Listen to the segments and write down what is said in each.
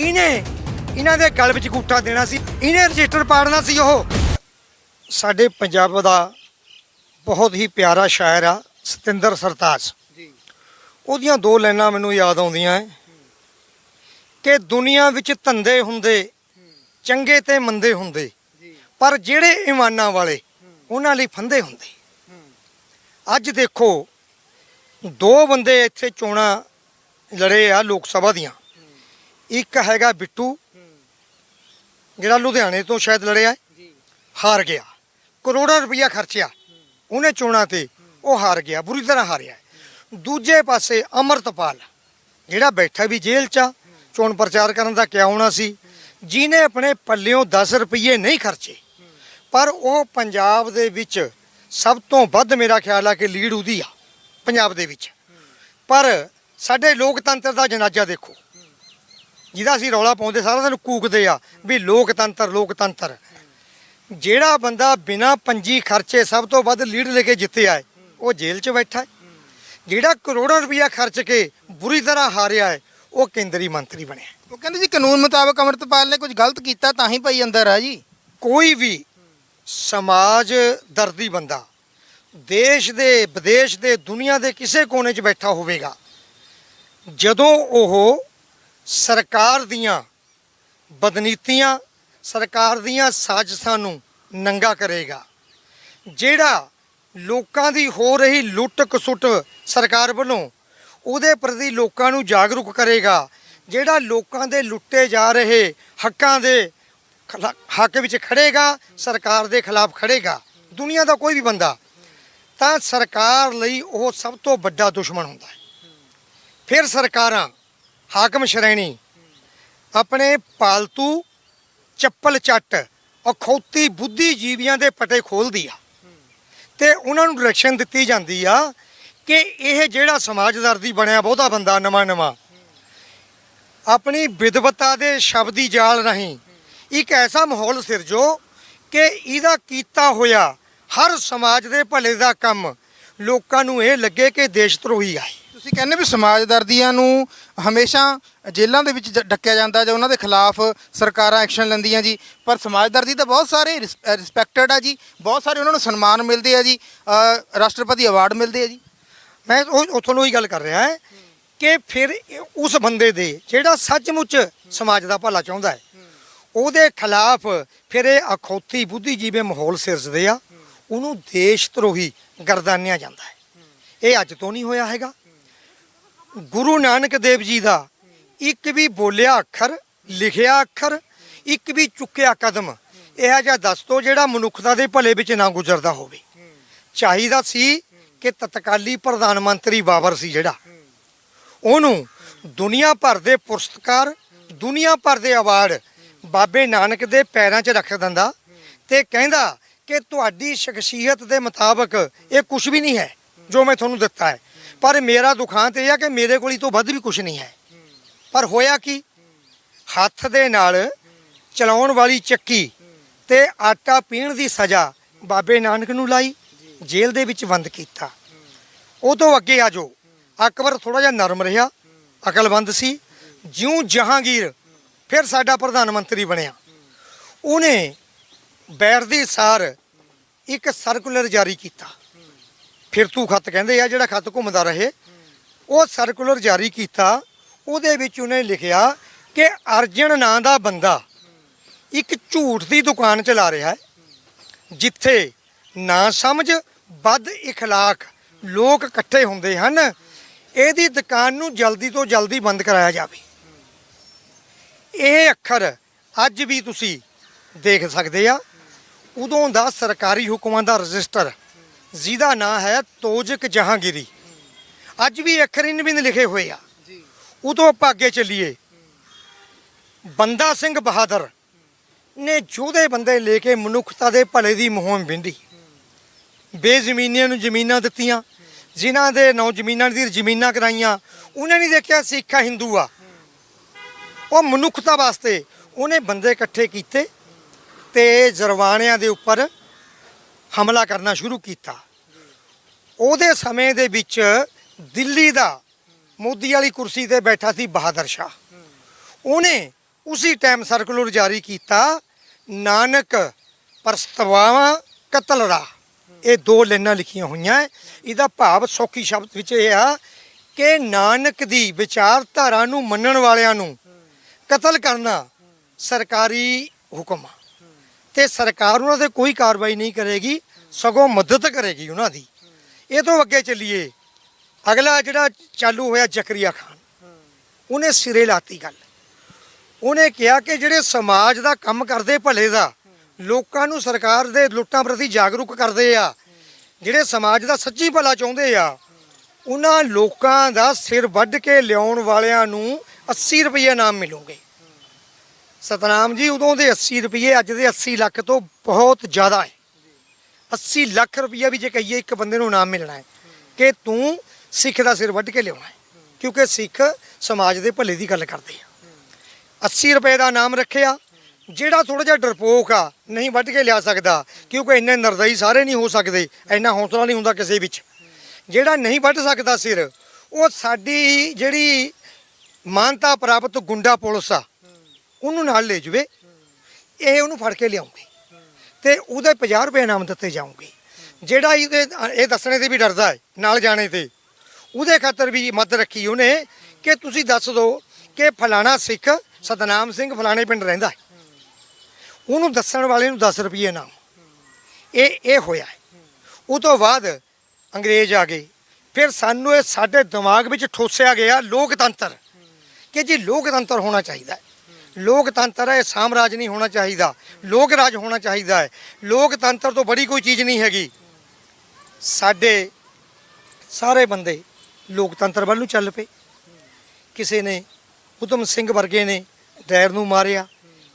ਇਹਨੇ ਇਹਨਾਂ ਦੇ ਗਲ ਵਿੱਚ ਗੂਠਾ ਦੇਣਾ ਸੀ ਇਹਨੇ ਰਜਿਸਟਰ ਪਾੜਨਾ ਸੀ ਉਹ। ਸਾਡੇ ਪੰਜਾਬ ਦਾ ਬਹੁਤ ਹੀ ਪਿਆਰਾ ਸ਼ਾਇਰ ਆ ਸਤਿੰਦਰ ਸਰਤਾਜ। ਜੀ। ਉਹਦੀਆਂ ਦੋ ਲਾਈਨਾਂ ਮੈਨੂੰ ਯਾਦ ਆਉਂਦੀਆਂ ਹੈ ਕਿ ਦੁਨੀਆ ਵਿੱਚ ਧੰਦੇ ਹੁੰਦੇ ਚੰਗੇ ਤੇ ਮੰਦੇ ਹੁੰਦੇ ਪਰ ਜਿਹੜੇ ਇਮਾਨਾਂ ਵਾਲੇ ਉਹਨਾਂ ਲਈ ਫੰਦੇ ਹੁੰਦੇ। ਅੱਜ ਦੇਖੋ ਦੋ ਬੰਦੇ ਇੱਥੇ ਚੋਣਾਂ ਲੜੇ ਆ ਲੋਕ ਸਭਾ ਦੀਆਂ। ਇੱਕ ਹੈਗਾ ਬਿੱਟੂ ਜਿਹੜਾ ਲੁਧਿਆਣੇ ਤੋਂ ਸ਼ਾਇਦ ਲੜਿਆ ਹਾਰ ਗਿਆ। ਕਰੋੜਾਂ ਰੁਪਈਆ ਖਰਚਿਆ। ਉਹਨੇ ਚੋਣਾਂ ਤੇ ਉਹ ਹਾਰ ਗਿਆ ਬੁਰੀ ਤਰ੍ਹਾਂ ਹਾਰਿਆ। ਦੂਜੇ ਪਾਸੇ ਅਮਰਤਪਾਲ ਜਿਹੜਾ ਬੈਠਾ ਵੀ ਜੇਲ੍ਹ 'ਚ ਚੋਣ ਪ੍ਰਚਾਰ ਕਰਨ ਦਾ ਕਿਆ ਹੋਣਾ ਸੀ ਜਿਨੇ ਆਪਣੇ ਪੱਲਿਓਂ 10 ਰੁਪਏ ਨਹੀਂ ਖਰਚੇ ਪਰ ਉਹ ਪੰਜਾਬ ਦੇ ਵਿੱਚ ਸਭ ਤੋਂ ਵੱਧ ਮੇਰਾ ਖਿਆਲ ਆ ਕਿ ਲੀਡ ਉਹਦੀ ਆ ਪੰਜਾਬ ਦੇ ਵਿੱਚ। ਪਰ ਸਾਡੇ ਲੋਕਤੰਤਰ ਦਾ ਜਨਾਜ਼ਾ ਦੇਖੋ। ਜਿਹਦਾ ਅਸੀਂ ਰੌਲਾ ਪਾਉਂਦੇ ਸਾਰਾ ਦਿਨ ਕੂਕਦੇ ਆ ਵੀ ਲੋਕਤੰਤਰ ਲੋਕਤੰਤਰ। ਜਿਹੜਾ ਬੰਦਾ ਬਿਨਾ ਪੰਜੀ ਖਰਚੇ ਸਭ ਤੋਂ ਵੱਧ ਲੀਡ ਲੈ ਕੇ ਜਿੱਤਿਆ ਹੈ ਉਹ ਜੇਲ੍ਹ 'ਚ ਬੈਠਾ ਹੈ। ਜਿਹੜਾ ਕਰੋੜਾਂ ਰੁਪਇਆ ਖਰਚ ਕੇ ਬੁਰੀ ਤਰ੍ਹਾਂ ਹਾਰਿਆ ਹੈ ਉਹ ਕੇਂਦਰੀ ਮੰਤਰੀ ਬਣਿਆ ਉਹ ਕਹਿੰਦੇ ਜੀ ਕਾਨੂੰਨ ਮੁਤਾਬਕ ਅਮਰਤਪਾਲ ਨੇ ਕੁਝ ਗਲਤ ਕੀਤਾ ਤਾਂ ਹੀ ਭਾਈ ਅੰਦਰ ਆ ਜੀ। ਕੋਈ ਵੀ ਸਮਾਜ ਦਰਦੀ ਬੰਦਾ ਦੇਸ਼ ਦੇ ਵਿਦੇਸ਼ ਦੇ ਦੁਨੀਆ ਦੇ ਕਿਸੇ ਕੋਨੇ 'ਚ ਬੈਠਾ ਹੋਵੇਗਾ ਜਦੋਂ ਉਹ ਸਰਕਾਰ ਦੀਆਂ ਬਦਨੀਤੀਆਂ, ਸਰਕਾਰ ਦੀਆਂ ਸਾਜ਼ਿਸ਼ਾਂ ਨੂੰ ਨੰਗਾ ਕਰੇਗਾ। ਜਿਹੜਾ ਲੋਕਾਂ ਦੀ ਹੋ ਰਹੀ ਲੁੱਟ ਕਸੁੱਟ ਸਰਕਾਰ ਵੱਲੋਂ, ਉਹਦੇ ਪ੍ਰਤੀ ਲੋਕਾਂ ਨੂੰ ਜਾਗਰੂਕ ਕਰੇਗਾ। ਜਿਹੜਾ ਲੋਕਾਂ ਦੇ ਲੁੱਟੇ ਜਾ ਰਹੇ ਹੱਕਾਂ ਦੇ ਖਿਲਾ- ਹੱਕ ਵਿੱਚ ਖੜੇਗਾ, ਸਰਕਾਰ ਦੇ ਖਿਲਾਫ ਖੜੇਗਾ। ਦੁਨੀਆ ਦਾ ਕੋਈ ਵੀ ਬੰਦਾ, ਤਾਂ ਸਰਕਾਰ ਲਈ ਉਹ ਸਭ ਤੋਂ ਵੱਡਾ ਦੁਸ਼ਮਣ ਹੁੰਦਾ ਹੈ। ਫਿਰ ਸਰਕਾਰਾਂ ਹਾਕਮ ਸ਼੍ਰੇਣੀ। ਆਪਣੇ ਪਾਲਤੂ ਚੱਪਲ ਚੱਟ ਅਖੌਤੀ ਬੁੱਧੀਜੀਵੀਆਂ ਦੇ ਪਟੇ ਖੋਲਦੀ ਆ। ਤੇ ਉਹਨਾਂ ਨੂੰ ਡਾਇਰੈਕਸ਼ਨ ਦਿੱਤੀ ਜਾਂਦੀ ਆ ਕਿ ਇਹ ਜਿਹੜਾ ਸਮਾਜਦਰਦੀ ਬਣਿਆ ਬਹੁਤਾ ਬੰਦਾ ਨਵਾਂ ਨਵਾਂ। ਆਪਣੀ ਵਿਦਵਤਾ ਦੇ ਸ਼ਬਦੀ ਜਾਲ ਰਾਹੀਂ ਇੱਕ ਐਸਾ ਮਾਹੌਲ ਸਿਰਜੋ ਕਿ ਇਹਦਾ ਕੀਤਾ ਹੋਇਆ ਹਰ ਸਮਾਜ ਦੇ ਭਲੇ ਦਾ ਕੰਮ ਲੋਕਾਂ ਨੂੰ ਇਹ ਲੱਗੇ ਕਿ ਦੇਸ਼ ਧਰੋਹੀ ਆਏ। ਤੁਸੀਂ ਕਹਿੰਦੇ ਵੀ ਸਮਾਜ ਦਰਦੀਆਂ ਨੂੰ ਹਮੇਸ਼ਾ ਜੇਲ੍ਹਾਂ ਦੇ ਵਿੱਚ ਜ- ਡੱਕਿਆ ਜਾਂਦਾ ਜਾਂ ਉਹਨਾਂ ਦੇ ਖਿਲਾਫ ਸਰਕਾਰਾਂ ਐਕਸ਼ਨ ਲੈਂਦੀਆਂ ਜੀ। ਪਰ ਸਮਾਜ ਦਰਦੀ ਤਾਂ ਬਹੁਤ ਸਾਰੇ ਰਿਸਪੈਕਟਡ ਆ ਜੀ। ਬਹੁਤ ਸਾਰੇ ਉਹਨਾਂ ਨੂੰ ਸਨਮਾਨ ਮਿਲਦੇ ਆ ਜੀ। ਅ, ਰਾਸ਼ਟਰਪਤੀ ਅਵਾਰਡ ਮਿਲਦੇ ਆ ਜੀ। ਮੈਂ ਉਹ ਉੱਥੋਂ ਨੂੰ ਹੀ ਗੱਲ ਕਰ ਰਿਹਾ ਹਾਂ ਕਿ ਫਿਰ ਇਹ ਉਸ ਬੰਦੇ ਦੇ ਜਿਹੜਾ ਸੱਚਮੁੱਚ ਸਮਾਜ ਦਾ ਭਲਾ ਚਾਹੁੰਦਾ ਹੈ ਉਹਦੇ ਖਿਲਾਫ ਫਿਰ ਇਹ ਅਖੌਤੀ ਬੁੱਧੀਜੀਵੀ ਮਾਹੌਲ ਸਿਰਜਦੇ ਆ ਉਹਨੂੰ ਦੇਸ਼ ਧਰੋਹੀ ਗਰਦਾਨਿਆ ਜਾਂਦਾ ਹੈ। ਇਹ ਅੱਜ ਤੋਂ ਨਹੀਂ ਹੋਇਆ ਹੈਗਾ। ਗੁਰੂ ਨਾਨਕ ਦੇਵ ਜੀ ਦਾ, ਇੱਕ ਵੀ ਬੋਲਿਆ ਅੱਖਰ, ਲਿਖਿਆ ਅੱਖਰ, ਇੱਕ ਵੀ ਚੁੱਕਿਆ ਕਦਮ, ਇਹੋ ਜਿਹਾ ਦੱਸ ਦੋ ਜਿਹੜਾ ਮਨੁੱਖਤਾ ਦੇ ਭਲੇ ਵਿੱਚ ਨਾ ਗੁਜ਼ਰਦਾ ਹੋਵੇ। ਚਾਹੀਦਾ ਸੀ ਕਿ ਤਤਕਾਲੀ ਪ੍ਰਧਾਨ ਮੰਤਰੀ ਬਾਬਰ ਸੀ ਜਿਹੜਾ। ਉਹਨੂੰ ਦੁਨੀਆ ਭਰ ਦੇ ਪੁਰਸਕਾਰ, ਦੁਨੀਆ ਭਰ ਦੇ ਅਵਾਰਡ ਬਾਬੇ ਨਾਨਕ ਦੇ ਪੈਰਾਂ 'ਚ ਰੱਖ ਦਿੰਦਾ ਤੇ ਕਹਿੰਦਾ ਕਿ ਤੁਹਾਡੀ ਸ਼ਖਸੀਅਤ ਦੇ ਮੁਤਾਬਕ ਇਹ ਕੁਝ ਵੀ ਨਹੀਂ ਹੈ। ਜੋ ਮੈਂ ਤੁਹਾਨੂੰ ਦਿੱਤਾ ਹੈ। ਪਰ ਮੇਰਾ ਦੁਖਾਂਤ ਇਹ ਆ ਕਿ ਮੇਰੇ ਕੋਲ ਹੀ ਤੋਂ ਵੱਧ ਵੀ ਕੁਝ ਨਹੀਂ ਹੈ। ਪਰ ਹੋਇਆ ਕੀ? ਹੱਥ ਦੇ ਨਾਲ ਚਲਾਉਣ ਵਾਲੀ ਚੱਕੀ ਤੇ ਆਟਾ ਪੀਣ ਦੀ ਸਜ਼ਾ ਬਾਬੇ ਨਾਨਕ ਨੂੰ ਲਾਈ, ਜੇਲ੍ਹ ਦੇ ਵਿੱਚ ਬੰਦ ਕੀਤਾ। ਉਹ ਤੋਂ ਅੱਗੇ ਆ ਜੋ ਅਕਬਰ ਥੋੜਾ ਜਿਹਾ ਨਰਮ ਰਿਹਾ ਅਕਲਬੰਦ ਸੀ। ਜਿਉਂ ਜਹਾਂਗੀਰ ਫਿਰ ਸਾਡਾ ਪ੍ਰਧਾਨ ਮੰਤਰੀ ਬਣਿਆ। ਉਹਨੇ ਬੈਠਦੀ ਸਾਰ ਇੱਕ ਸਰਕੂਲਰ ਜਾਰੀ ਕੀਤਾ। ਫਿਰਤੂ ਖੱਤ ਕਹਿੰਦੇ ਆ, ਜਿਹੜਾ ਖੱਤ ਘੁੰਮਦਾ ਰਹੇ। ਉਹ ਸਰਕੂਲਰ ਜਾਰੀ ਕੀਤਾ। ਉਹਦੇ ਵਿੱਚ ਉਹਨੇ ਲਿਖਿਆ ਕਿ ਅਰਜਨ ਨਾਂ ਦਾ ਬੰਦਾ ਇੱਕ ਝੂਠ ਦੀ ਦੁਕਾਨ ਚਲਾ ਰਿਹਾ ਹੈ, ਜਿੱਥੇ ਨਾ ਸਮਝ, ਵੱਧ ਇਖਲਾਕ ਲੋਕ ਇਕੱਠੇ ਹੁੰਦੇ ਹਨ। ਇਹਦੀ ਦੁਕਾਨ ਨੂੰ ਜਲਦੀ ਤੋਂ ਜਲਦੀ ਬੰਦ ਕਰਾਇਆ ਜਾਵੇ। ਇਹ ਅੱਖਰ ਅੱਜ ਵੀ ਤੁਸੀਂ ਦੇਖ ਸਕਦੇ ਆ। ਉਦੋਂ ਦਾ ਸਰਕਾਰੀ ਹੁਕਮਾਂ ਦਾ ਰਜਿਸਟਰ ਜਿਹਦਾ ਨਾਂ ਹੈ ਤੋਜਕ ਜਹਾਂਗੀਰੀ। ਅੱਜ ਵੀ ਅੱਖਰ ਇਨ ਬਿਨ ਲਿਖੇ ਹੋਏ ਆ। ਜੀ। ਉਦੋਂ ਆਪਾਂ ਅੱਗੇ ਚੱਲੀਏ। ਬੰਦਾ ਸਿੰਘ ਬਹਾਦਰ ਨੇ ਜੋਧੇ ਬੰਦੇ ਲੈ ਕੇ ਮਨੁੱਖਤਾ ਦੇ ਭਲੇ ਦੀ ਮੁਹਿੰਮ ਵਿੰਦੀ ਬੇਜ਼ਮੀਨੀਆਂ ਨੂੰ ਜ਼ਮੀਨਾਂ ਦਿੱਤੀਆਂ। ਜਿਨ੍ਹਾਂ ਦੇ ਨੌ ਜ਼ਮੀਨਾਂ ਦੀ ਜ਼ਮੀਨਾਂ ਕਰਾਈਆਂ। ਉਹਨਾਂ ਨੇ ਦੇਖਿਆ ਸਿੱਖ ਆ ਹਿੰਦੂ ਆ। ਉਹ ਮਨੁੱਖਤਾ ਵਾਸਤੇ ਉਹਨੇ ਬੰਦੇ ਇਕੱਠੇ ਕੀਤੇ ਤੇ ਜਰਵਾਣਿਆਂ ਦੇ ਉੱਪਰ ਹਮਲਾ ਕਰਨਾ ਸ਼ੁਰੂ ਕੀਤਾ। ਉਹਦੇ ਸਮੇਂ ਦੇ ਵਿੱਚ ਦਿੱਲੀ ਦਾ ਮੋਦੀ ਵਾਲੀ ਕੁਰਸੀ ਤੇ ਬੈਠਾ ਸੀ ਬਹਾਦਰ ਸ਼ਾਹ। ਉਹਨੇ ਉਸੇ ਟਾਈਮ ਸਰਕੂਲਰ ਜਾਰੀ ਕੀਤਾ, ਨਾਨਕ ਪ੍ਰਸਤਵਾਵਾਂ ਕਤਲ ਰਾ ਇਹ ਦੋ ਲਾਈਨਾਂ ਲਿਖੀਆਂ ਹੋਈਆਂ ਇਹਦਾ ਭਾਵ ਸੌਖੀ ਸ਼ਬਦ ਵਿੱਚ ਇਹ ਆ ਕਿ ਨਾਨਕ ਦੀ ਵਿਚਾਰਧਾਰਾ ਨੂੰ ਮੰਨਣ ਵਾਲਿਆਂ ਨੂੰ ਕਤਲ ਕਰਨਾ ਸਰਕਾਰੀ ਹੁਕਮ ਆ। ਤੇ ਸਰਕਾਰ ਉਹਨਾਂ ਤੇ ਕੋਈ ਕਾਰਵਾਈ ਨਹੀਂ ਕਰੇਗੀ, ਸਗੋਂ ਮਦਦ ਕਰੇਗੀ ਉਹਨਾਂ ਦੀ। ਇਹ ਤੋਂ ਅੱਗੇ ਚੱਲੀਏ, ਅਗਲਾ ਜਿਹੜਾ ਚਾਲੂ ਹੋਇਆ ਜ਼ਕਰੀਆ ਖਾਨ, ਉਹਨੇ ਸਿਰੇ ਲਾਤੀ ਗੱਲ। ਉਹਨੇ ਕਿਹਾ ਕਿ ਜਿਹੜੇ ਸਮਾਜ ਦਾ ਕੰਮ ਕਰਦੇ ਭਲੇ ਦਾ, ਲੋਕਾਂ ਨੂੰ ਸਰਕਾਰ ਦੇ ਲੁੱਟਾਂ ਪ੍ਰਤੀ ਜਾਗਰੂਕ ਕਰਦੇ ਆ, ਜਿਹੜੇ ਸਮਾਜ ਦਾ ਸੱਚੀ ਭਲਾ ਚਾਹੁੰਦੇ ਆ, ਉਹਨਾਂ ਲੋਕਾਂ ਦਾ ਸਿਰ ਵੱਢ ਕੇ ਲਿਆਉਣ ਵਾਲਿਆਂ ਨੂੰ 80 ਰੁਪਏ ਨਾਮ ਮਿਲੂਗੇ। ਸਤਨਾਮ ਜੀ, ਉਦੋਂ ਦੇ 80 ਰੁਪਏ ਅੱਜ ਦੇ 80 ਲੱਖ ਤੋਂ ਬਹੁਤ ਜ਼ਿਆਦਾ ਹੈ। 80 ਲੱਖ ਰੁਪਈਆ ਵੀ ਜੇ ਕਹੀਏ, ਇੱਕ ਬੰਦੇ ਨੂੰ ਨਾਮ ਮਿਲਣਾ ਹੈ ਕਿ ਤੂੰ ਸਿੱਖ ਦਾ ਸਿਰ ਵੱਢ ਕੇ ਲਿਆਉਣਾ ਹੈ, ਕਿਉਂਕਿ ਸਿੱਖ ਸਮਾਜ ਦੇ ਭਲੇ ਦੀ ਗੱਲ ਕਰਦੇ ਆ। 80 ਰੁਪਏ ਦਾ ਨਾਮ ਰੱਖਿਆ, ਜਿਹੜਾ ਥੋੜਾ ਜਿਹਾ ਡਰਪੋਕ ਆ, ਨਹੀਂ ਵੱਢ ਕੇ ਲਿਆ ਸਕਦਾ, ਕਿਉਂਕਿ ਇੰਨੇ ਨਰਦਈ ਸਾਰੇ ਨਹੀਂ ਹੋ ਸਕਦੇ, ਇੰਨਾ ਹੌਸਲਾ ਨਹੀਂ ਹੁੰਦਾ ਕਿਸੇ ਵਿੱਚ। ਜਿਹੜਾ ਨਹੀਂ ਵੱਢ ਸਕਦਾ ਸਿਰ, ਉਹ ਸਾਡੀ ਜਿਹੜੀ ਮਾਨਤਾ ਪ੍ਰਾਪਤ ਗੁੰਡਾ ਪੁਲਿਸ ਆ ਉਹਨੂੰ ਨਾਲ ਲੈ ਜਾਵੇ। ਇਹ ਉਹਨੂੰ ਫੜ ਕੇ ਲਿਆਉਂਗੇ। ਤੇ ਉਹਦੇ 50 ਰੁਪਏ ਇਨਾਮ ਦਿੱਤੇ ਜਾਊਗੇ। ਜਿਹੜਾ ਇਹਦੇ ਇਹ ਦੱਸਣੇ ਤੇ ਵੀ ਡਰਦਾ ਹੈ, ਨਾਲ ਜਾਣੇ ਤੇ। ਉਹਦੇ ਖਾਤਰ ਵੀ ਮਦਦ ਰੱਖੀ ਉਹਨੇ ਕਿ ਤੁਸੀਂ ਦੱਸ ਦਿਓ ਕਿ ਫਲਾਣਾ ਸਿੱਖ ਸਤਨਾਮ ਸਿੰਘ ਫਲਾਣੇ ਪਿੰਡ ਰਹਿੰਦਾ ਹੈ। ਉਹਨੂੰ ਦੱਸਣ ਵਾਲੇ ਨੂੰ 10 ਰੁਪਏ ਇਨਾਮ। ਇਹ ਇਹ ਹੋਇਆ ਉਹ ਤੋਂ ਬਾਅਦ ਅੰਗਰੇਜ਼ ਆ ਗਏ। ਫਿਰ ਸਾਨੂੰ ਇਹ ਸਾਡੇ ਦਿਮਾਗ ਵਿੱਚ ਠੋਸਿਆ ਗਿਆ ਲੋਕਤੰਤਰ। ਕਿ ਜੀ ਲੋਕਤੰਤਰ ਹੋਣਾ ਚਾਹੀਦਾ ਹੈ। ਲੋਕਤੰਤਰ ਹੈ ਸਾਮਰਾਜ ਨਹੀਂ ਹੋਣਾ ਚਾਹੀਦਾ। ਲੋਕ ਰਾਜ ਹੋਣਾ ਚਾਹੀਦਾ ਹੈ। ਲੋਕਤੰਤਰ ਤੋਂ ਬੜੀ ਕੋਈ ਚੀਜ਼ ਨਹੀਂ ਹੈਗੀ। ਸਾਡੇ ਸਾਰੇ ਬੰਦੇ ਲੋਕਤੰਤਰ ਵੱਲ ਨੂੰ ਚੱਲ ਪਏ। ਕਿਸੇ ਨੇ ਉਤਮ ਸਿੰਘ ਵਰਗੇ ਨੇ ਡੈਰ ਨੂੰ ਮਾਰਿਆ।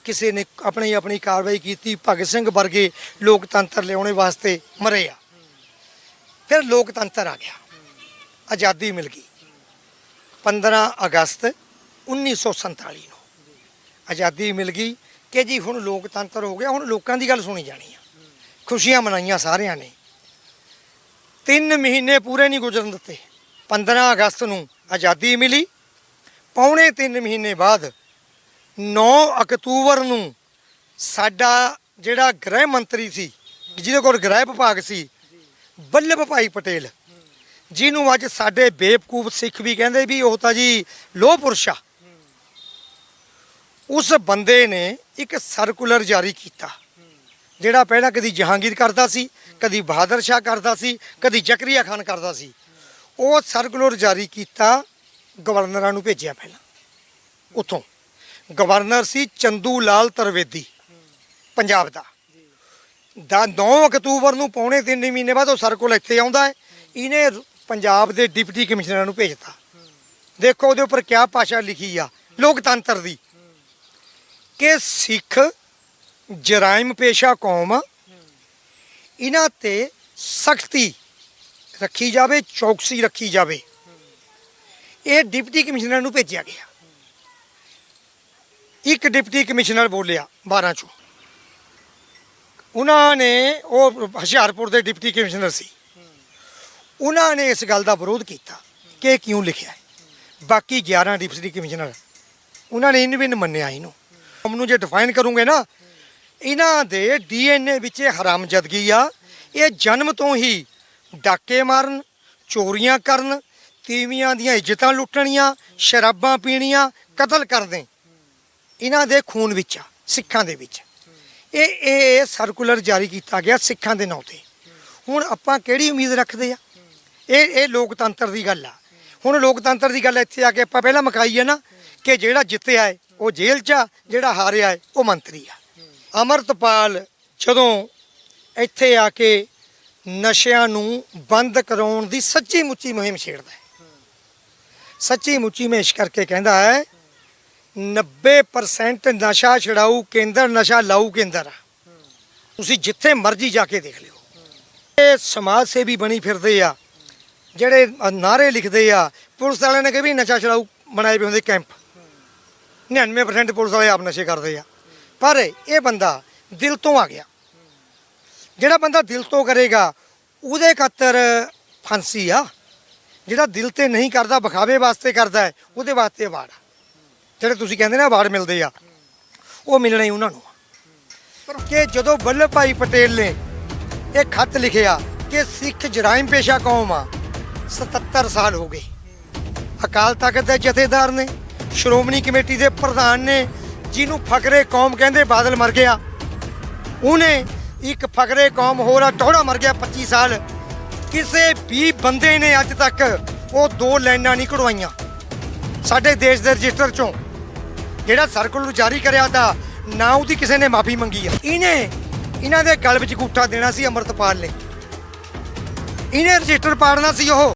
ਕਿਸੇ ਨੇ ਆਪਣੀ ਆਪਣੀ ਕਾਰਵਾਈ ਕੀਤੀ, ਭਗਤ ਸਿੰਘ ਵਰਗੇ ਲੋਕਤੰਤਰ ਲਿਆਉਣੇ ਵਾਸਤੇ ਮਰੇ ਆ। ਫਿਰ ਲੋਕਤੰਤਰ ਆ ਗਿਆ। ਆਜ਼ਾਦੀ ਮਿਲ ਗਈ। 15 ਅਗਸਤ 1947 ਨੂੰ ਆਜ਼ਾਦੀ ਮਿਲ ਗਈ ਕਿ ਜੀ ਹੁਣ ਲੋਕਤੰਤਰ ਹੋ ਗਿਆ, ਹੁਣ ਲੋਕਾਂ ਦੀ ਗੱਲ ਸੁਣੀ ਜਾਣੀ ਆ। ਖੁਸ਼ੀਆਂ ਮਨਾਈਆਂ ਸਾਰਿਆਂ ਨੇ। ਤਿੰਨ ਮਹੀਨੇ ਪੂਰੇ ਨਹੀਂ ਗੁਜ਼ਰਨ ਦਿੱਤੇ। 15 ਅਗਸਤ ਨੂੰ ਆਜ਼ਾਦੀ ਮਿਲੀ। ਪੌਣੇ 3 ਮਹੀਨੇ ਬਾਅਦ 9 ਅਕਤੂਬਰ ਨੂੰ ਸਾਡਾ ਜਿਹੜਾ ਗ੍ਰਹਿ ਮੰਤਰੀ ਸੀ, ਜਿਹਦੇ ਕੋਲ ਗ੍ਰਹਿ ਵਿਭਾਗ ਸੀ, ਬੱਲਭ ਭਾਈ ਪਟੇਲ, ਜਿਹਨੂੰ ਅੱਜ ਸਾਡੇ ਬੇਵਕੂਫ ਸਿੱਖ ਵੀ ਕਹਿੰਦੇ ਵੀ ਉਹ ਤਾਂ ਜੀ ਲੋਹ ਪੁਰਸ਼ ਆ। ਉਸ ਬੰਦੇ ਨੇ ਇੱਕ ਸਰਕੂਲਰ ਜਾਰੀ ਕੀਤਾ। ਜਿਹੜਾ ਪਹਿਲਾਂ ਕਦੀ ਜਹਾਂਗੀਰ ਕਰਦਾ ਸੀ, ਕਦੀ ਬਹਾਦਰ ਸ਼ਾਹ ਕਰਦਾ ਸੀ, ਕਦੀ ਜ਼ਕਰੀਆ ਖਾਨ ਕਰਦਾ ਸੀ। ਉਹ ਸਰਕੂਲਰ ਜਾਰੀ ਕੀਤਾ ਗਵਰਨਰਾਂ ਨੂੰ ਭੇਜਿਆ ਪਹਿਲਾਂ। ਉੱਥੋਂ। ਗਵਰਨਰ ਸੀ ਚੰਦੂ ਲਾਲ ਤਰਵੇਦੀ, ਪੰਜਾਬ ਦਾ। ਦਾ 9 ਅਕਤੂਬਰ ਨੂੰ ਪੌਣੇ 3 ਮਹੀਨੇ ਬਾਅਦ ਉਹ ਸਰਕੂਲ ਇੱਥੇ ਆਉਂਦਾ ਹੈ। ਇਹਨੇ ਪੰਜਾਬ ਦੇ ਡਿਪਟੀ ਕਮਿਸ਼ਨਰਾਂ ਨੂੰ ਭੇਜਤਾ। ਦੇਖੋ ਉਹਦੇ ਉੱਪਰ ਕਿਆ ਭਾਸ਼ਾ ਲਿਖੀ ਆ। ਲੋਕਤੰਤਰ ਦੀ। ਕਿ ਸਿੱਖ ਜਰਾਇਮ ਪੇਸ਼ਾ ਕੌਮ ਆ ਇਹਨਾਂ ਤੇ ਸਖਤੀ ਰੱਖੀ ਜਾਵੇ, ਚੌਕਸੀ ਰੱਖੀ ਜਾਵੇ। ਇਹ ਡਿਪਟੀ ਕਮਿਸ਼ਨਰ ਨੂੰ ਭੇਜਿਆ ਗਿਆ। ਇੱਕ ਡਿਪਟੀ ਕਮਿਸ਼ਨਰ ਬੋਲਿਆ 12 ਚੋਂ। ਉਹਨਾਂ ਨੇ, ਉਹ ਹੁਸ਼ਿਆਰਪੁਰ ਦੇ ਡਿਪਟੀ ਕਮਿਸ਼ਨਰ ਸੀ। ਉਹਨਾਂ ਨੇ ਇਸ ਗੱਲ ਦਾ ਵਿਰੋਧ ਕੀਤਾ ਕਿ ਇਹ ਕਿਉਂ ਲਿਖਿਆ ਹੈ? ਬਾਕੀ 11 ਡਿਪਟੀ ਕਮਿਸ਼ਨਰ, ਉਹਨਾਂ ਨੇ ਇਹਨੂੰ ਵੀ ਨਹੀਂ ਮੰਨਿਆ ਇਹਨੂੰ। ਨੂੰ ਜੇ ਡਿਫਾਈਨ ਕਰੂੰਗੇ ਨਾ, ਇਹਨਾਂ ਦੇ ਡੀਐਨਏ ਵਿੱਚ ਇਹ ਹਰਾਮਜ਼ਦਗੀ ਆ। ਇਹ ਜਨਮ ਤੋਂ ਹੀ ਡਾਕੇ ਮਾਰਨ, ਚੋਰੀਆਂ ਕਰਨ, ਤੀਵੀਆਂ ਦੀਆਂ ਇੱਜ਼ਤਾਂ ਲੁੱਟਣੀਆਂ, ਸ਼ਰਾਬਾਂ ਪੀਣੀਆਂ, ਕਤਲ ਕਰਦੇ। ਇਹਨਾਂ ਦੇ ਖੂਨ ਵਿੱਚ ਆ, ਸਿੱਖਾਂ ਦੇ ਵਿੱਚ। ਇਹ ਇਹ ਸਰਕੂਲਰ ਜਾਰੀ ਕੀਤਾ ਗਿਆ ਸਿੱਖਾਂ ਦੇ ਨਾਂ ਤੇ। ਹੁਣ ਆਪਾਂ ਕਿਹੜੀ ਉਮੀਦ ਰੱਖਦੇ ਆ? ਇਹ ਇਹ ਲੋਕਤੰਤਰ ਦੀ ਗੱਲ ਆ। ਹੁਣ ਲੋਕਤੰਤਰ ਦੀ ਗੱਲ ਇੱਥੇ ਆ ਕੇ ਆਪਾਂ ਪਹਿਲਾਂ ਮਕਾਈ ਹੈ ਨਾ ਕਿ ਜਿਹੜਾ ਜਿੱਤਿਆ ਹੈ ਉਹ ਜੇਲ੍ਹ 'ਚ ਆ ਜਿਹੜਾ ਹਾਰਿਆ ਹੈ ਉਹ ਮੰਤਰੀ ਆ। ਅਮਰਤਪਾਲ ਜਦੋਂ ਇੱਥੇ ਆ ਕੇ ਨਸ਼ਿਆਂ ਨੂੰ ਬੰਦ ਕਰਾਉਣ ਦੀ ਸੱਚੀ ਮੁੱਚੀ ਮੁਹਿੰਮ ਛੇੜਦਾ ਹੈ। ਸੱਚੀ ਮੁੱਚੀ ਮੇਸ਼ ਕਰਕੇ ਕਹਿੰਦਾ ਹੈ 90% ਨਸ਼ਾ ਛਡਾਊ ਕੇਂਦਰ ਨਸ਼ਾ ਲਾਊ ਕੇਂਦਰ ਆ। ਤੁਸੀਂ ਜਿੱਥੇ ਮਰਜ਼ੀ ਜਾ ਕੇ ਦੇਖ ਲਿਓ। ਇਹ ਸਮਾਜ ਸੇਵੀ ਬਣੀ ਫਿਰਦੇ ਆ ਜਿਹੜੇ ਅ, ਨਾਅਰੇ ਲਿਖਦੇ ਆ ਪੁਲਿਸ ਵਾਲਿਆਂ ਨੇ ਕਿ ਵੀ ਨਸ਼ਾ ਛਡਾਊ ਬਣਾਏ ਵੀ ਹੁੰਦੇ ਕੈਂਪ। 99% ਪੁਲਿਸ ਵਾਲੇ ਆਪ ਨਸ਼ੇ ਕਰਦੇ ਆ। ਪਰ ਇਹ ਬੰਦਾ ਦਿਲ ਤੋਂ ਆ ਗਿਆ। ਜਿਹੜਾ ਬੰਦਾ ਦਿਲ ਤੋਂ ਕਰੇਗਾ, ਉਹਦੇ ਖਾਤਰ ਫਾਂਸੀ ਆ। ਜਿਹੜਾ ਦਿਲ ਤੇ ਨਹੀਂ ਕਰਦਾ, ਵਿਖਾਵੇ ਵਾਸਤੇ ਕਰਦਾ ਉਹਦੇ ਵਾਸਤੇ ਅਵਾਰਡ ਜਿਹੜੇ ਤੁਸੀਂ ਕਹਿੰਦੇ ਨਾ ਅਵਾਰਡ ਮਿਲਦੇ ਆ, ਉਹ ਮਿਲਣੇ ਉਹਨਾਂ ਨੂੰ ਆ। ਕਿ ਜਦੋਂ ਵੱਲਭ ਭਾਈ ਪਟੇਲ ਨੇ ਇਹ ਖੱਤ ਲਿਖਿਆ ਕਿ ਸਿੱਖ ਜਰਾਇਮ ਪੇਸ਼ਾ ਕੌਮ ਆ 77 ਸਾਲ ਹੋ ਗਏ। ਅਕਾਲ ਤਖਤ ਦੇ ਜਥੇਦਾਰ ਨੇ ਸ਼੍ਰੋਮਣੀ ਕਮੇਟੀ ਦੇ ਪ੍ਰਧਾਨ ਨੇ ਜਿਹਨੂੰ ਫਕਰੇ ਕੌਮ ਕਹਿੰਦੇ ਬਾਦਲ ਮਰ ਗਿਆ। ਉਹਨੇ ਇੱਕ ਫਕਰੇ ਕੌਮ ਹੋਰ ਆ ਟੋੜਾ ਮਰ ਗਿਆ 25 ਸਾਲ। ਕਿਸੇ ਵੀ ਬੰਦੇ ਨੇ ਅੱਜ ਤੱਕ ਉਹ ਦੋ ਲਾਈਨਾਂ ਨਹੀਂ ਕਢਵਾਈਆਂ। ਸਾਡੇ ਦੇਸ਼ ਦੇ ਰਜਿਸਟਰ ਚੋਂ। ਜਿਹੜਾ ਸਰਕਲ ਜਾਰੀ ਕਰਿਆ ਤਾਂ ਨਾ ਉਹਦੀ ਕਿਸੇ ਨੇ ਮਾਫੀ ਮੰਗੀ ਆ। ਇਹਨੇ ਇਹਨਾਂ ਦੇ ਗਲ ਵਿੱਚ ਗੂਠਾ ਦੇਣਾ ਸੀ ਅਮਰਤਪਾਲ ਨੇ। ਇਹਨੇ ਰਜਿਸਟਰ ਪਾੜਨਾ ਸੀ ਉਹ।